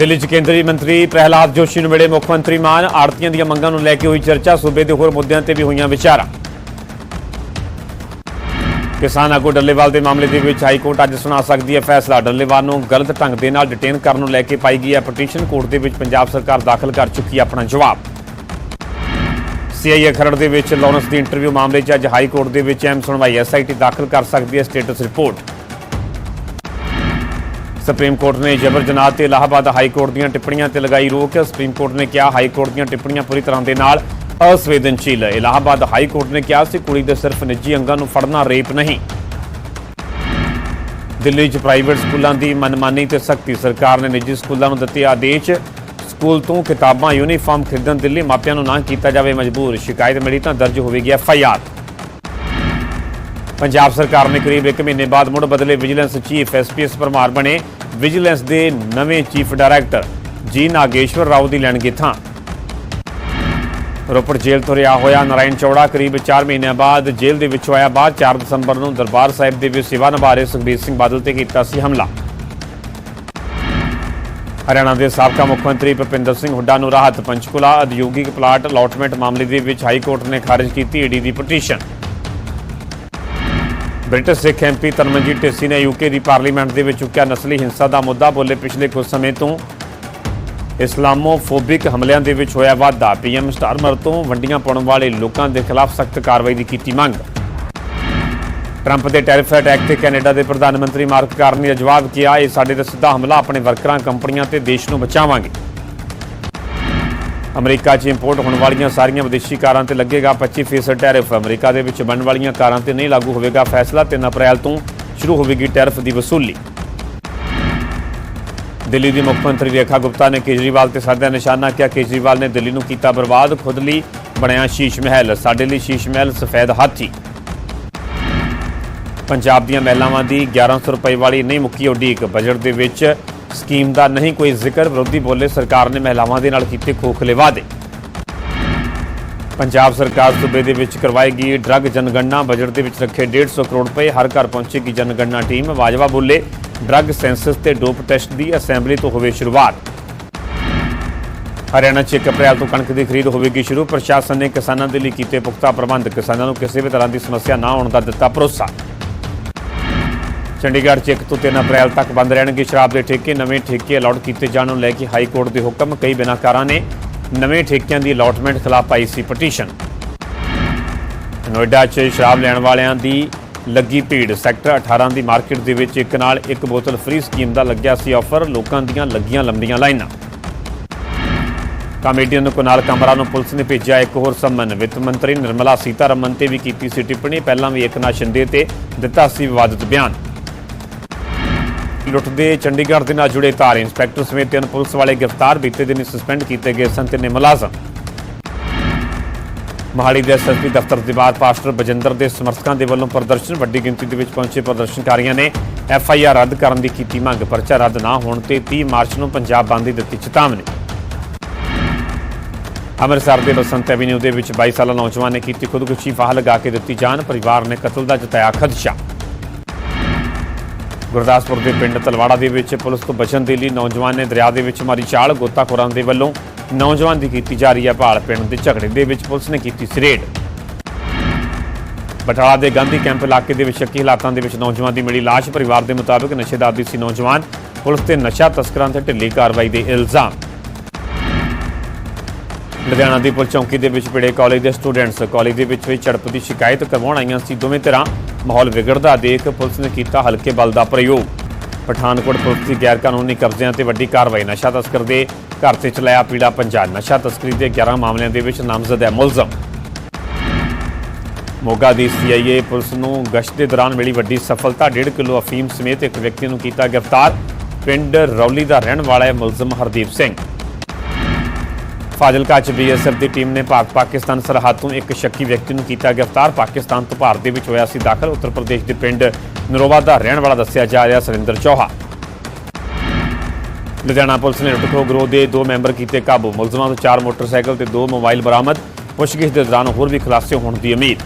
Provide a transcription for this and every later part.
ਦਿੱਲੀ 'ਚ ਕੇਂਦਰੀ ਮੰਤਰੀ ਪ੍ਰਹਿਲਾਦ ਜੋਸ਼ੀ ਨੂੰ ਮਿਲੇ ਮੁੱਖ ਮੰਤਰੀ ਮਾਨ, ਆੜਤੀਆਂ ਦੀਆਂ ਮੰਗਾਂ ਨੂੰ ਲੈ ਕੇ ਹੋਈ ਚਰਚਾ, ਸੂਬੇ ਦੇ ਹੋਰ ਮੁੱਦਿਆਂ ਤੇ ਵੀ ਹੋਈਆਂ ਵਿਚਾਰਾਂ। ਕਿਸਾਨ ਆਗੂ ਡੱਲੇਵਾਲ ਦੇ ਮਾਮਲੇ ਦੇ ਵਿੱਚ ਹਾਈ ਕੋਰਟ ਅੱਜ ਸੁਣਾ ਸਕਦੀ ਹੈ ਫੈਸਲਾ। ਡੱਲੇਵਾਲ ਨੂੰ ਗਲਤ ਢੰਗ ਦੇ ਨਾਲ ਡਿਟੇਨ ਕਰਨ ਨੂੰ ਲੈ ਕੇ ਪਾਈ ਗਈ ਹੈ ਪਟੀਸ਼ਨ। ਕੋਰਟ ਦੇ ਵਿੱਚ ਪੰਜਾਬ ਸਰਕਾਰ ਦਾਖਲ ਕਰ ਚੁੱਕੀ ਹੈ ਆਪਣਾ ਜਵਾਬ। ਸੀਆਈਏ ਖਰੜ ਦੇ ਵਿੱਚ ਲਾਰੈਂਸ ਦੀ ਇੰਟਰਵਿਊ ਮਾਮਲੇ 'ਚ ਅੱਜ ਹਾਈ ਕੋਰਟ ਦੇ ਵਿੱਚ ਅਹਿਮ ਸੁਣਵਾਈ। ਐਸਆਈਟੀ ਦਾਖਲ ਕਰ ਸਕਦੀ ਹੈ ਸਟੇਟਸ ਰਿਪੋਰਟ। ਸੁਪਰੀਮ ਕੋਰਟ ਨੇ ਜਬਰ ਜਨਾਹ ਤੇ ਇਲਾਹਾਬਾਦ ਹਾਈ ਕੋਰਟ ਦੀਆਂ ਟਿੱਪਣੀਆਂ ਤੇ ਲਗਾਈ ਰੋਕ। ਸੁਪਰੀਮ ਕੋਰਟ ਨੇ ਕਿਹਾ ਹਾਈ ਕੋਰਟ ਦੀਆਂ ਟਿੱਪਣੀਆਂ ਪੂਰੀ ਤਰ੍ਹਾਂ ਦੇ ਨਾਲ ਅਸੰਵੇਦਨਸ਼ੀਲ। ਹੈ ਇਲਾਹਾਬਾਦ ਹਾਈ ਕੋਰਟ ਨੇ ਕਿਹਾ ਸੀ, ਕੁੜੀ ਦੇ ਸਿਰਫ ਨਿੱਜੀ ਅੰਗਾਂ ਨੂੰ ਫੜਨਾ ਰੇਪ ਨਹੀਂ। ਦਿੱਲੀ 'ਚ ਪ੍ਰਾਈਵੇਟ ਸਕੂਲਾਂ ਦੀ ਮਨਮਾਨੀ ਤੇ ਸਖਤੀ। ਸਰਕਾਰ ਨੇ ਨਿੱਜੀ ਸਕੂਲਾਂ ਨੂੰ ਦਿੱਤੇ ਆਦੇਸ਼। ਸਕੂਲ ਤੋਂ ਕਿਤਾਬਾਂ, ਯੂਨੀਫਾਰਮ ਖਰੀਦਣ ਦਿੱਲੀ ਮਾਪਿਆਂ ਨੂੰ ਨਾ ਕੀਤਾ ਜਾਵੇ ਮਜਬੂਰ। ਸ਼ਿਕਾਇਤ ਮਿਲੀ ਤਾਂ ਦਰਜ ਹੋਵੇਗੀ ਐਫ ਆਈ ਆਰ। ਪੰਜਾਬ ਸਰਕਾਰ ਨੇ ਕਰੀਬ 1 ਮਹੀਨੇ ਬਾਅਦ ਮੁੜ ਬਦਲੇ ਵਿਜੀਲੈਂਸ ਚੀਫ ਐਸਪੀਐਸ ਪਰਮਾਰ ਬਣੇ। ਵਿਜੀਲੈਂਸ ਦੇ ਨਵੇਂ ਚੀਫ ਡਾਇਰੈਕਟਰ ਜੀ ਨਾਗੇਸ਼ਵਰ ਰਾਓ ਦੀ ਲੈਣਗੇ ਥਾਂ। ਰੋਪੜ ਜੇਲ੍ਹ ਤੋਂ ਰਿਹਾ ਹੋਇਆ ਨਾਰਾਇਣ ਚੌੜਾ ਕਰੀਬ 4 ਮਹੀਨਿਆਂ ਬਾਅਦ ਜੇਲ੍ਹ ਦੇ ਵਿੱਚੋਂ ਆਇਆ ਬਾਅਦ 4 ਦਸੰਬਰ ਨੂੰ ਦਰਬਾਰ ਸਾਹਿਬ ਦੇ ਵਿੱਚ ਸੇਵਾ ਨਿਭਾ ਰਹੇ ਸੁਖਬੀਰ ਸਿੰਘ ਬਾਦਲ ਤੇ ਕੀਤਾ ਸੀ ਹਮਲਾ। ਹਰਿਆਣਾ ਦੇ ਸਾਬਕਾ ਮੁੱਖ ਮੰਤਰੀ ਭੁਪਿੰਦਰ ਸਿੰਘ ਹੁੱਡਾ ਨੂੰ ਰਾਹਤ ਪੰਚਕੁਲਾ, ਉਦਯੋਗਿਕ ਪਲਾਟ ਅਲਾਟਮੈਂਟ ਮਾਮਲੇ ਦੇ ਵਿੱਚ ਹਾਈ ਕੋਰਟ ਨੇ ਖਾਰਜ ਕੀਤੀ ਈਡੀ ਦੀ petition. British Sikh MP Tanmanjeet Dhesi ਨੇ ਯੂਕੇ ਦੀ ਪਾਰਲੀਮੈਂਟ ਦੇ ਵਿੱਚ ਚੁੱਕਿਆ ਨਸਲੀ ਹਿੰਸਾ ਦਾ ਮੁੱਦਾ ਬੋਲੇ ਪਿਛਲੇ ਕੁਝ ਸਮੇਂ ਤੋਂ। ਇਸਲਾਮੋਫੋਬਿਕ ਹਮਲਿਆਂ ਦੇ ਵਿੱਚ ਹੋਇਆ ਵਾਧਾ। ਪੀਐਮ ਸਟਾਰਮਰ ਤੋਂ ਵੰਡੀਆਂ ਪਾਉਣ ਵਾਲੇ ਲੋਕਾਂ ਦੇ ਖਿਲਾਫ ਸਖਤ ਕਾਰਵਾਈ ਦੀ ਕੀਤੀ ਮੰਗ। ਟਰੰਪ ਦੇ ਟੈਰਿਫ ਅਟੈਕ ਤੇ ਕੈਨੇਡਾ ਦੇ ਪ੍ਰਧਾਨ ਮੰਤਰੀ ਮਾਰਕ ਕਾਰਨੀ ਨੇ ਜਵਾਬ ਕਿਹਾ, ਇਹ ਸਾਡੇ ਤੇ ਸਿੱਧਾ ਹਮਲਾ, ਆਪਣੇ ਵਰਕਰਾਂ, ਕੰਪਨੀਆਂ ਤੇ ਦੇਸ਼ ਨੂੰ ਬਚਾਵਾਂਗੇ। ਅਮਰੀਕਾ 'ਚ ਇੰਪੋਰਟ ਹੋਣ ਵਾਲੀਆਂ ਸਾਰੀਆਂ ਵਿਦੇਸ਼ੀ ਕਾਰਾਂ ਤੇ ਲੱਗੇਗਾ 25% ਟੈਰਿਫ ਅਮਰੀਕਾ ਦੇ ਵਿੱਚ ਬਣਨ ਵਾਲੀਆਂ ਕਾਰਾਂ ਤੇ ਨਹੀਂ ਲਾਗੂ ਹੋਵੇਗਾ ਫੈਸਲਾ 3 ਅਪ੍ਰੈਲ ਤੋਂ ਸ਼ੁਰੂ ਹੋਵੇਗੀ ਟੈਰਿਫ ਦੀ ਵਸੂਲੀ। ਦਿੱਲੀ ਦੀ ਮੁੱਖ ਮੰਤਰੀ ਰੇਖਾ ਗੁਪਤਾ ਨੇ ਕੇਜਰੀਵਾਲ ਤੇ ਸਾਧਿਆ ਨਿਸ਼ਾਨਾ ਕਿਹਾ। ਕੇਜਰੀਵਾਲ ਨੇ ਦਿੱਲੀ ਨੂੰ ਕੀਤਾ ਬਰਬਾਦ, ਖੁਦ ਲਈ ਬਣਿਆ ਸ਼ੀਸ਼ ਮਹਿਲ। ਸਾਡੇ ਲਈ ਸ਼ੀਸ਼ ਮਹਿਲ ਸਫੈਦ ਹਾਥੀ। ਪੰਜਾਬ ਦੀਆਂ ਮਹਿਲਾਵਾਂ ਦੀ 1100 ਰੁਪਏ ਵਾਲੀ ਨਹੀਂ ਮੁੱਕੀ ਉਡੀਕ। ਬਜਟ ਦੇ ਵਿੱਚ ਸਕੀਮ ਦਾ ਨਹੀਂ ਕੋਈ ਜ਼ਿਕਰ, ਵਿਰੋਧੀ ਬੋਲੇ ਸਰਕਾਰ ਨੇ ਮਹਿਲਾਵਾਂ ਦੇ ਨਾਲ ਕੀਤੇ ਖੋਖਲੇ ਵਾਅਦੇ। ਪੰਜਾਬ ਸਰਕਾਰ ਸੂਬੇ ਦੇ ਵਿੱਚ ਕਰਵਾਏਗੀ ਡਰੱਗ ਜਨਗਣਨਾ, ਬਜਟ ਦੇ ਵਿੱਚ ਰੱਖੇ 150 ਕਰੋੜ ਰੁਪਏ, ਹਰ ਘਰ ਪਹੁੰਚੇਗੀ ਜਨਗਣਨਾ ਟੀਮ ਬਾਜਵਾ ਬੋਲੇ, ਡਰੱਗ ਸੈਂਸਸ ਤੇ ਡੋਪ ਟੈਸਟ ਦੀ ਅਸੈਂਬਲੀ ਤੋਂ ਹੋਵੇ ਸ਼ੁਰੂਆਤ। ਹਰਿਆਣਾ 'ਚ 1 ਅਪ੍ਰੈਲ ਤੋਂ ਕਣਕ ਦੀ ਖਰੀਦ ਹੋਵੇਗੀ ਸ਼ੁਰੂ, ਪ੍ਰਸ਼ਾਸਨ ਨੇ ਕਿਸਾਨਾਂ ਦੇ ਲਈ ਕੀਤੇ ਪੁਖਤਾ ਪ੍ਰਬੰਧ, ਕਿਸਾਨਾਂ ਨੂੰ ਕਿਸੇ ਵੀ ਤਰ੍ਹਾਂ ਦੀ ਸਮੱਸਿਆ ਨਾ ਆਉਣ ਦਾ ਦਿੱਤਾ ਭਰੋਸਾ। ਚੰਡੀਗੜ੍ਹ 'ਚ 1 ਤੋਂ 3 ਅਪ੍ਰੈਲ ਤੱਕ ਬੰਦ ਰਹਿਣਗੇ ਸ਼ਰਾਬ ਦੇ ਠੇਕੇ। ਨਵੇਂ ਠੇਕੇ ਅਲਾਟ ਕੀਤੇ ਜਾਣ ਨੂੰ ਲੈ ਕੇ ਹਾਈ ਕੋਰਟ ਦੇ ਹੁਕਮ। ਕਈ ਬਿਨਾਕਾਰਾਂ ਨੇ ਨਵੇਂ ਠੇਕਿਆਂ ਦੀ ਅਲਾਟਮੈਂਟ ਖਿਲਾਫ ਪਾਈ ਸੀ ਪਟੀਸ਼ਨ। ਨੋਇਡਾ 'ਚ ਸ਼ਰਾਬ ਲੈਣ ਵਾਲਿਆਂ ਦੀ ਲੱਗੀ ਭੀੜ। ਸੈਕਟਰ 18 ਦੀ ਮਾਰਕੀਟ ਦੇ ਵਿੱਚ ਇੱਕ ਨਾਲ ਇੱਕ ਬੋਤਲ ਫ੍ਰੀ ਸਕੀਮ ਦਾ ਲੱਗਿਆ ਸੀ ਆਫਰ। ਲੋਕਾਂ ਦੀਆਂ ਲੱਗੀਆਂ ਲੰਬੀਆਂ ਲਾਈਨਾਂ। ਕਾਮੇਡੀਅਨ ਕੁਨਾਲ ਕਮਰਾ ਨੂੰ ਪੁਲਿਸ ਨੇ ਭੇਜਿਆ ਇੱਕ ਹੋਰ ਸੰਮਨ। ਵਿੱਤ ਮੰਤਰੀ ਨਿਰਮਲਾ ਸੀਤਾਰਮਨ ਤੇ ਵੀ ਕੀਤੀ ਸੀ ਟਿੱਪਣੀ। ਪਹਿਲਾਂ ਵੀ ਇੱਕ ਨਾ ਸ਼ਿੰਦੇ ਤੇ ਦਿੱਤਾ ਸੀ ਵਿਵਾਦਤ ਬਿਆਨ। ਲੁੱਟ ਦੇ ਚੰਡੀਗੜ੍ਹ ਦੇ ਨਾਲ ਜੁੜੇ ਤਾਰ। ਇੰਸਪੈਕਟਰ ਸਮੇਤ ਤਿੰਨ ਪੁਲਿਸ ਵਾਲੇ ਗ੍ਰਿਫਤਾਰ, ਬੀਤੇ ਦਿਨ ਸਸਪੈਂਡ ਕੀਤੇ ਗਏ ਸਨ ਤਿੰਨੇ ਮੁਲਾਜ਼ਮ ਮਹਾਲੀ ਦੇ ਐਸਐਸਪੀ ਦਫ਼ਤਰ ਦੇ ਬਾਹਰ ਪਾਸਟਰ ਬਜਿੰਦਰ ਦੇ ਸਮਰਥਕਾਂ ਦੇ ਵੱਲੋਂ ਪ੍ਰਦਰਸ਼ਨ, ਵੱਡੀ ਗਿਣਤੀ ਦੇ ਵਿੱਚ ਪਹੁੰਚੇ ਪ੍ਰਦਰਸ਼ਨਕਾਰੀਆਂ ਨੇ ਐਫਆਈਆਰ ਰੱਦ ਕਰਨ ਦੀ ਕੀਤੀ ਮੰਗ। ਪਰਚਾ ਰੱਦ ਨਾ ਹੋਣ ਤੇ 30 ਮਾਰਚ ਨੂੰ ਪੰਜਾਬ ਬੰਦ ਦੀ ਦਿੱਤੀ ਚੇਤਾਵਨੀ। ਅੰਮ੍ਰਿਤਸਰ ਦੇ ਬਸੰਤ ਐਵੀਨਿਊ ਦੇ ਵਿੱਚ 22 ਸਾਲਾ ਨੌਜਵਾਨ ਨੇ ਕੀਤੀ ਖੁਦਕੁਸ਼ੀ, ਫਾਹ ਲਗਾ ਕੇ ਦਿੱਤੀ ਜਾਨ। ਪਰਿਵਾਰ ਨੇ ਕਤਲ ਦਾ ਜਤਾਇਆ ਖਦਸ਼ਾ। ਗੁਰਦਾਸਪੁਰ ਦੇ ਪਿੰਡ ਤਲਵਾੜਾ ਦੇ ਵਿੱਚ ਪੁਲਿਸ ਤੋਂ ਬਚਣ ਦੇ ਲਈ ਨੌਜਵਾਨ ਨੇ ਦਰਿਆ ਦੇ ਵਿੱਚ ਮਾਰੀ ਛਾਲ, ਗੋਤਾਖੋਰਾਂ ਦੇ ਵੱਲੋਂ ਨੌਜਵਾਨ ਦੀ ਕੀਤੀ ਜਾ ਰਹੀ ਹੈ ਭਾਲ। ਪਿੰਡ ਦੇ ਝਗੜੇ ਦੇ ਵਿੱਚ ਪੁਲਿਸ ਨੇ ਕੀਤੀ ਸਰੇਡ ਬਟਾਲਾ ਦੇ ਗਾਂਧੀ ਕੈਂਪ ਇਲਾਕੇ ਦੇ ਵਿੱਚ ਸ਼ੱਕੀ ਹਾਲਾਤਾਂ ਦੇ ਵਿੱਚ ਨੌਜਵਾਨ ਦੀ ਮਿਲੀ ਲਾਸ਼। ਪਰਿਵਾਰ ਦੇ ਮੁਤਾਬਕ ਨਸ਼ੇ ਦਾ ਆਦੀ ਸੀ ਨੌਜਵਾਨ। ਪੁਲਿਸ ਤੇ ਨਸ਼ਾ ਤਸਕਰਾਂ ਤੇ ਢਿੱਲੀ ਕਾਰਵਾਈ ਦੇ ਇਲਜ਼ਾਮ। ਲੁਧਿਆਣਾ ਦੀ ਪੁਲਿਸ ਚੌਂਕੀ ਦੇ ਵਿੱਚ ਪਿੜੇ ਕਾਲਜ ਦੇ ਸਟੂਡੈਂਟਸ ਕਾਲਜ ਦੇ ਵਿੱਚ ਹੋਈ ਝੜਪ ਦੀ ਸ਼ਿਕਾਇਤ ਕਰਵਾਉਣ ਆਈਆਂ ਸੀ। ਦੋਵੇਂ ਧਿਰਾਂ ਮਾਹੌਲ ਵਿਗੜਦਾ ਦੇਖ ਪੁਲਿਸ ਨੇ ਕੀਤਾ ਹਲਕੇ ਬਲ ਦਾ ਪ੍ਰਯੋਗ। ਪਠਾਨਕੋਟ ਪੁਲਿਸ ਦੀ ਗੈਰ ਕਾਨੂੰਨੀ ਕਬਜ਼ਿਆਂ ਤੇ ਵੱਡੀ ਕਾਰਵਾਈ। ਨਸ਼ਾ ਤਸਕਰ ਦੇ ਘਰ ਤੇ ਚਲਾਇਆ ਪੀੜਾ ਪੰਜਾ ਨਸ਼ਾ ਤਸਕਰੀ ਦੇ 11 ਮਾਮਲਿਆਂ ਦੇ ਵਿੱਚ ਨਾਮਜ਼ਦ ਹੈ ਮੁਲਜ਼ਮ। ਮੋਗਾ ਦੀ ਸੀਆਈਏ ਪੁਲਿਸ ਨੂੰ ਗਸ਼ਤ ਦੇ ਦੌਰਾਨ ਮਿਲੀ ਵੱਡੀ ਸਫਲਤਾ। 1.5 ਕਿਲੋ ਅਫੀਮ ਸਮੇਤ ਇੱਕ ਵਿਅਕਤੀ ਨੂੰ ਕੀਤਾ ਗ੍ਰਿਫਤਾਰ। ਪਿੰਡ ਰੌਲੀ ਦਾ ਰਹਿਣ ਵਾਲਾ ਹੈ ਮੁਲਜ਼ਮ ਹਰਦੀਪ ਸਿੰਘ। ਫਾਜ਼ਿਲਕਾ ਚ ਬੀਐਸਐਫ ਦੀ ਟੀਮ ਨੇ ਭਾਰਤ ਪਾਕਿਸਤਾਨ ਸਰਹੱਦ ਤੋਂ ਇੱਕ ਸ਼ੱਕੀ ਵਿਅਕਤੀ ਨੂੰ ਕੀਤਾ ਗ੍ਰਿਫਤਾਰ। ਪਾਕਿਸਤਾਨ ਤੋਂ ਭਾਰਤ ਦੇ ਵਿੱਚ ਹੋਇਆ ਸੀ ਦਾਖਲ। ਉੱਤਰ ਪ੍ਰਦੇਸ਼ ਦੇ ਪਿੰਡ ਨਰੋਵਾ ਦਾ ਰਹਿਣ ਵਾਲਾ ਦੱਸਿਆ ਜਾ ਰਿਹਾ, ਸੁਰਿੰਦਰ ਚੌਹਾ ਲੁਧਿਆਣਾ ਪੁਲਿਸ ਨੇ ਲੁੱਟਖੋ ਗਰੋਹ ਦੇ ਦੋ ਮੈਂਬਰ ਕੀਤੇ ਕਾਬੂ। ਮੁਲਜ਼ਮਾਂ ਤੋਂ ਚਾਰ ਮੋਟਰਸਾਈਕਲ ਤੇ ਦੋ ਮੋਬਾਈਲ ਬਰਾਮਦ। ਪੁੱਛਗਿੱਛ ਦੇ ਦੌਰਾਨ ਹੋਰ ਵੀ ਖੁਲਾਸੇ ਹੋਣ ਦੀ ਉਮੀਦ।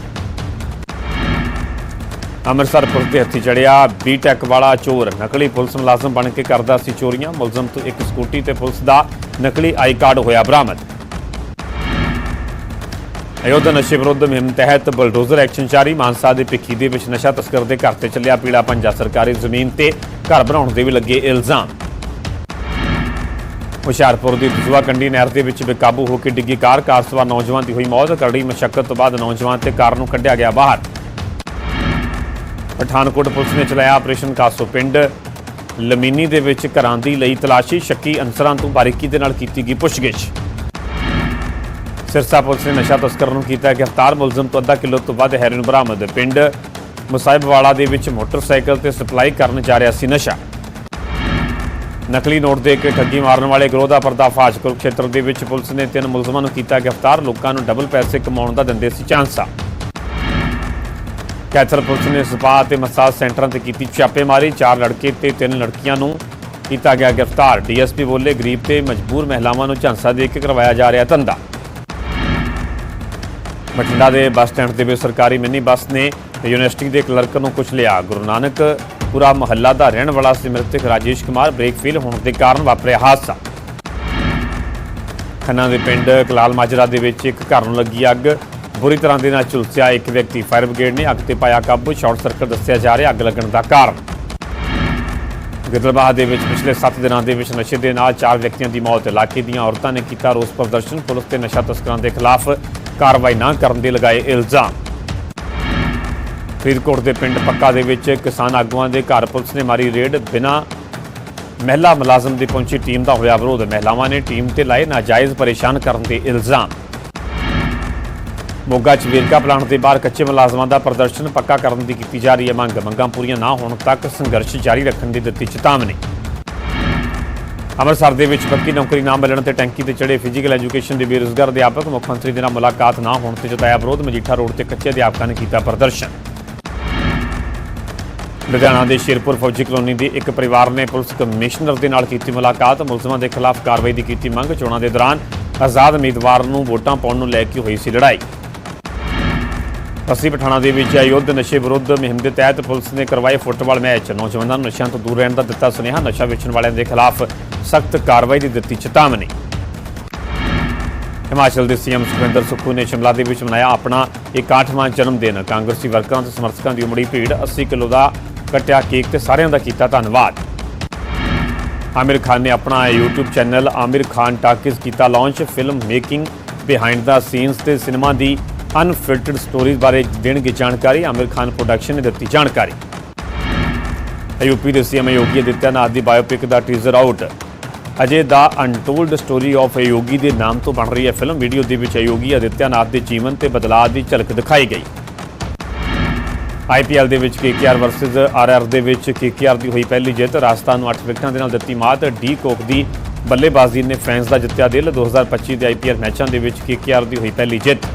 ਅੰਮ੍ਰਿਤਸਰ ਪੁਲਿਸ ਦੇ ਹੱਥੀ ਚੜਿਆ ਬੀਟੈਕ ਵਾਲਾ ਚੋਰ। ਨਕਲੀ ਪੁਲਿਸ ਮੁਲਾਜ਼ਮ ਬਣ ਕੇ ਕਰਦਾ ਸੀ ਚੋਰੀਆਂ। ਮੁਲਜ਼ਮ ਤੋਂ ਇੱਕ ਸਕੂਟੀ ਤੇ ਪੁਲਿਸ ਦਾ ਨਕਲੀ ਆਈ ਕਾਰਡ ਹੋਇਆ ਬਰਾਮਦ। ਅਯੋਧਿਆ ਨਸ਼ੇ ਵਿਰੁੱਧ ਮੁਹਿੰਮ ਤਹਿਤ ਬਲਡੋਜ਼ਰ ਐਕਸ਼ਨ ਜਾਰੀ। ਮਾਨਸਾ ਦੇ ਭਿੱਖੀ ਦੇ ਵਿੱਚ ਨਸ਼ਾ ਤਸਕਰ ਦੇ ਘਰ ਤੇ ਚੱਲਿਆ ਪੀਲਾ ਪੰਜਾ। ਸਰਕਾਰੀ ਜ਼ਮੀਨ ਤੇ ਘਰ ਬਣਾਉਣ ਦੇ ਵੀ ਲੱਗੇ ਇਲਜ਼ਾਮ। ਹੁਸ਼ਿਆਰਪੁਰ ਦੀ ਦਸੂਆ ਕੰਡੀ ਨਹਿਰ ਦੇ ਵਿੱਚ ਬੇਕਾਬੂ ਹੋ ਕੇ ਡਿੱਗੀ ਕਾਰ। ਕਾਰ ਸਵਾਰ ਨੌਜਵਾਨ ਦੀ ਹੋਈ ਮੌਤ। ਕਰੜੀ ਮਸ਼ੱਕਤ ਤੋਂ ਬਾਅਦ ਨੌਜਵਾਨ ਤੇ ਕਾਰ ਨੂੰ ਕੱਢਿਆ ਗਿਆ ਬਾਹਰ। ਪਠਾਨਕੋਟ ਪੁਲਿਸ ਨੇ ਚਲਾਇਆ ਆਪਰੇਸ਼ਨ ਕਾਸੋ ਪਿੰਡ। ਲਮੀਨੀ ਦੇ ਵਿੱਚ ਘਰਾਂ ਦੀ ਲਈ ਤਲਾਸ਼ੀ, ਸ਼ੱਕੀ ਅਨਸਰਾਂ ਤੋਂ ਬਾਰੀਕੀ ਦੇ ਨਾਲ ਕੀਤੀ ਗਈ ਪੁੱਛਗਿੱਛ। ਸਿਰਸਾ ਪੁਲਿਸ ਨੇ ਨਸ਼ਾ ਤਸਕਰ ਨੂੰ ਕੀਤਾ ਗ੍ਰਿਫਤਾਰ, ਮੁਲਜ਼ਮ ਤੋਂ ਅੱਧਾ ਕਿਲੋ ਤੋਂ ਵੱਧ ਹੈਰੋਇਨ ਬਰਾਮਦ। ਪਿੰਡ ਮੁਸਾਇਬਵਾਲਾ ਦੇ ਵਿੱਚ ਮੋਟਰਸਾਈਕਲ ਤੇ ਸਪਲਾਈ ਕਰਨ ਜਾ ਰਿਹਾ ਸੀ ਨਸ਼ਾ। ਨਕਲੀ ਨੋਟ ਦੇ ਕੇ ਠੱਗੀ ਮਾਰਨ ਵਾਲੇ ਗਰੋਹ ਦਾ ਪਰਦਾਫਾਸ਼। ਕੁਰੂਖੇਤਰ ਦੇ ਵਿੱਚ ਪੁਲਿਸ ਨੇ ਤਿੰਨ ਮੁਲਜ਼ਮਾਂ ਨੂੰ ਕੀਤਾ ਗ੍ਰਿਫਤਾਰ, ਲੋਕਾਂ ਨੂੰ ਡਬਲ ਪੈਸੇ ਕਮਾਉਣ ਦਾ ਦਿੰਦੇ ਸੀ ਚਾਂਸਾ ਕੈਥਲ ਪੁਲਿਸ ਨੇ ਸਪਾ ਅਤੇ ਮਸਾਜ ਸੈਂਟਰਾਂ ਤੇ ਕੀਤੀ ਛਾਪੇਮਾਰੀ। ਚਾਰ ਲੜਕੇ ਤੇ ਤਿੰਨ ਲੜਕੀਆਂ ਨੂੰ ਕੀਤਾ ਗਿਆ ਗ੍ਰਿਫਤਾਰ। ਡੀਐਸਪੀ ਬੋਲੇ ਗਰੀਬ ਤੇ ਮਜਬੂਰ ਮਹਿਲਾਵਾਂ ਨੂੰ ਝਾਂਸਾ ਦੇ ਕੇ ਕਰਵਾਇਆ ਜਾ ਰਿਹਾ ਧੰਦਾ। ਬਠਿੰਡਾ ਦੇ ਬੱਸ ਸਟੈਂਡ ਤੇ ਵੀ ਸਰਕਾਰੀ ਮਿੰਨੀ ਬੱਸ ਨੇ ਯੂਨੀਵਰਸਿਟੀ ਦੇ ਕਲਰਕ ਨੂੰ ਕੁਚਲਿਆ ਗੁਰੂ ਨਾਨਕ ਪੂਰਾ ਮਹੱਲਾ ਦਾ ਰਹਿਣ ਵਾਲਾ ਸੀ ਰਾਜੇਸ਼ ਕੁਮਾਰ ਬ੍ਰੇਕ ਫੇਲ ਹੋਣ ਦੇ ਕਾਰਨ ਵਾਪਰਿਆ ਹਾਦਸਾ। ਖੰਨਾ ਦੇ ਪਿੰਡ ਕਲਾਲ ਮਾਜਰਾ ਦੇ ਵਿੱਚ ਇੱਕ ਘਰ ਨੂੰ ਲੱਗੀ ਅੱਗ। ਬੁਰੀ ਤਰ੍ਹਾਂ ਦੇ ਨਾਲ ਝੁਲਸਿਆ ਇੱਕ ਵਿਅਕਤੀ। ਫਾਇਰ ਬ੍ਰਿਗੇਡ ਨੇ ਅੱਗ ਤੇ ਪਾਇਆ ਕਾਬੂ। ਸ਼ਾਰਟ ਸਰਕਟ ਦੱਸਿਆ ਜਾ ਰਿਹਾ, ਅੱਗ ਲੱਗਣ ਦਾ ਕਾਰਨ। ਗਿੱਦੜਬਾਹ ਦੇ ਵਿੱਚ ਪਿਛਲੇ 7 ਦਿਨਾਂ ਦੇ ਵਿੱਚ ਨਸ਼ੇ ਦੇ ਨਾਲ ਚਾਰ ਵਿਅਕਤੀਆਂ ਦੀ ਮੌਤ। ਇਲਾਕੇ ਦੀਆਂ ਔਰਤਾਂ ਨੇ ਕੀਤਾ ਰੋਸ ਪ੍ਰਦਰਸ਼ਨ। ਪੁਲਿਸ ਤੇ ਨਸ਼ਾ ਤਸਕਰਾਂ ਦੇ ਖਿਲਾਫ ਕਾਰਵਾਈ ਨਾ ਕਰਨ ਦੇ ਲਗਾਏ ਇਲਜ਼ਾਮ। ਫਰੀਦਕੋਟ ਦੇ ਪਿੰਡ ਪੱਕਾ ਦੇ ਵਿੱਚ ਕਿਸਾਨ ਆਗੂਆਂ ਦੇ ਘਰ ਪੁਲਿਸ ਨੇ ਮਾਰੀ ਰੇਡ। ਬਿਨਾਂ ਮਹਿਲਾ ਮੁਲਾਜ਼ਮ ਦੀ ਪਹੁੰਚੀ ਟੀਮ ਦਾ ਹੋਇਆ ਵਿਰੋਧ। ਮਹਿਲਾਵਾਂ ਨੇ ਟੀਮ ਤੇ ਲਾਏ ਨਾਜਾਇਜ਼ ਪਰੇਸ਼ਾਨ ਕਰਨ ਦੇ ਇਲਜ਼ਾਮ। ਮੋਗਾ ਚ ਵੇਰਕਾ ਪਲਾਂਟ ਦੇ ਬਾਹਰ ਕੱਚੇ ਮੁਲਾਜ਼ਮਾਂ ਦਾ ਪ੍ਰਦਰਸ਼ਨ ਪੱਕਾ ਕਰਨ ਦੀ ਕੀਤੀ ਜਾ ਰਹੀ ਹੈ ਮੰਗ। ਮੰਗਾਂ ਪੂਰੀਆਂ ਨਾ ਹੋਣ ਤੱਕ ਸੰਘਰਸ਼ ਜਾਰੀ ਰੱਖਣ ਦੀ ਦਿੱਤੀ ਚੇਤਾਵਨੀ। ਅੰਮ੍ਰਿਤਸਰ ਦੇ ਵਿੱਚ ਪੱਕੀ ਨੌਕਰੀ ਨਾ ਮਿਲਣ ਤੇ ਟੈਂਕੀ ਤੇ ਚੜੇ ਫਿਜ਼ੀਕਲ ਐਜੂਕੇਸ਼ਨ ਦੇ ਬੇਰੁਜ਼ਗਾਰ ਅਧਿਆਪਕ, ਮੁੱਖ ਮੰਤਰੀ ਦੇ ਨਾਲ ਮੁਲਾਕਾਤ ਨਾ ਹੋਣ ਤੇ ਜਤਾਇਆ ਵਿਰੋਧ, ਮਜੀਠਾ ਰੋਡ ਤੇ ਕੱਚੇ ਅਧਿਆਪਕਾਂ ਨੇ ਕੀਤਾ ਪ੍ਰਦਰਸ਼ਨ। ਲੁਧਿਆਣਾ ਦੇ ਸ਼ੇਰਪੁਰ ਫੌਜੀ ਕਲੋਨੀ ਦੇ ਇੱਕ ਪਰਿਵਾਰ ਨੇ ਪੁਲਿਸ ਕਮਿਸ਼ਨਰ ਦੇ ਨਾਲ ਕੀਤੀ ਮੁਲਾਕਾਤ। ਮੁਲਜ਼ਮਾਂ ਦੇ ਖਿਲਾਫ ਕਾਰਵਾਈ ਦੀ ਕੀਤੀ ਮੰਗ। ਚੋਣਾਂ ਦੇ ਦੌਰਾਨ ਆਜ਼ਾਦ ਉਮੀਦਵਾਰ ਨੂੰ ਵੋਟਾਂ ਪਾਉਣ ਨੂੰ ਲੈ ਕੇ ਹੋਈ ਸੀ ਲੜਾਈ। ਅਸੀਂ ਪਠਾਣਾ ਦੇ ਵਿੱਚ ਅਯੁੱਧ ਨਸ਼ੇ ਵਿਰੁੱਧ ਮੁਹਿੰਮ ਦੇ ਤਹਿਤ ਪੁਲਿਸ ਨੇ ਕਰਵਾਏ ਫੁੱਟਬਾਲ ਮੈਚ। ਨੌਜਵਾਨਾਂ ਨੂੰ ਨਸ਼ਿਆਂ ਤੋਂ ਦੂਰ ਰਹਿਣ ਦਾ ਦਿੱਤਾ ਸੁਨੇਹਾ। ਨਸ਼ਾ ਵੇਚਣ ਵਾਲਿਆਂ ਦੇ ਖਿਲਾਫ ਸਖਤ ਕਾਰਵਾਈ ਦੀ ਦਿੱਤੀ ਚੇਤਾਵਨੀ। ਹਿਮਾਚਲ ਦੇ ਸੀਐਮ ਸੁਖਵਿੰਦਰ ਸੁੱਖੂ ਨੇ ਸ਼ਿਮਲਾ ਦੇ ਵਿੱਚ ਮਨਾਇਆ ਆਪਣਾ 61ਵਾਂ ਜਨਮ ਦਿਨ। ਕਾਂਗਰਸੀ ਵਰਕਰਾਂ ਤੇ ਸਮਰਥਕਾਂ ਦੀ ਉਮੜੀ ਭੀੜ 80 ਕਿਲੋ ਦਾ ਕਟਿਆ ਕੇਕ ਤੇ ਸਾਰਿਆਂ ਦਾ ਕੀਤਾ ਧੰਨਵਾਦ। ਆਮਿਰ ਖਾਨ ਨੇ ਆਪਣਾ YouTube channel Aamir Khan talkies ਕੀਤਾ launch film making behind the scenes ਤੇ ਸਿਨੇਮਾ ਦੀ ਅਨਫਿਲਟਰਡ ਸਟੋਰੀਜ਼ ਬਾਰੇ ਦੇਣਗੇ ਜਾਣਕਾਰੀ। ਆਮਿਰ ਖਾਨ ਪ੍ਰੋਡਕਸ਼ਨ ਨੇ ਦਿੱਤੀ ਜਾਣਕਾਰੀ। ਯੂਪੀ ਦੇ ਸੀਐਮ ਯੋਗੀ ਆਦਿੱਤਿਆਨਾਥ ਦੀ biopic the teaser out Ajey the untold story of Yogi ਦੇ ਨਾਮ ਤੋਂ ਬਣ ਰਹੀ ਹੈ ਫਿਲਮ ਵੀਡੀਓ ਦੇ ਵਿੱਚ ਯੋਗੀ ਆਦਿੱਤਿਆਨਾਥ ਦੇ ਜੀਵਨ ਤੇ ਬਦਲਾਅ ਦੀ ਝਲਕ ਦਿਖਾਈ ਗਈ। ਆਈਪੀਐਲ ਦੇ ਵਿੱਚ ਕੇਕੇਆਰ ਵਰਸਸ ਆਰਆਰ ਦੇ ਵਿੱਚ ਕੇਕੇਆਰ ਦੀ ਹੋਈ ਪਹਿਲੀ ਜਿੱਤ। ਰਾਜਸਥਾਨ ਨੂੰ 8 ਵਿਕਟਾਂ ਦੇ ਨਾਲ ਦਿੱਤੀ ਮਾਤ। ਡੀ ਕੋਕ ਦੀ ਬੱਲੇਬਾਜ਼ੀ ਨੇ ਫੈਨਸ ਦਾ ਜਿੱਤਿਆ ਦਿਲ। 2025 ਦੇ ਆਈਪੀਐਲ ਮੈਚਾਂ ਦੇ ਵਿੱਚ ਕੇਕੇਆਰ ਦੀ ਹੋਈ ਪਹਿਲੀ ਜਿੱਤ।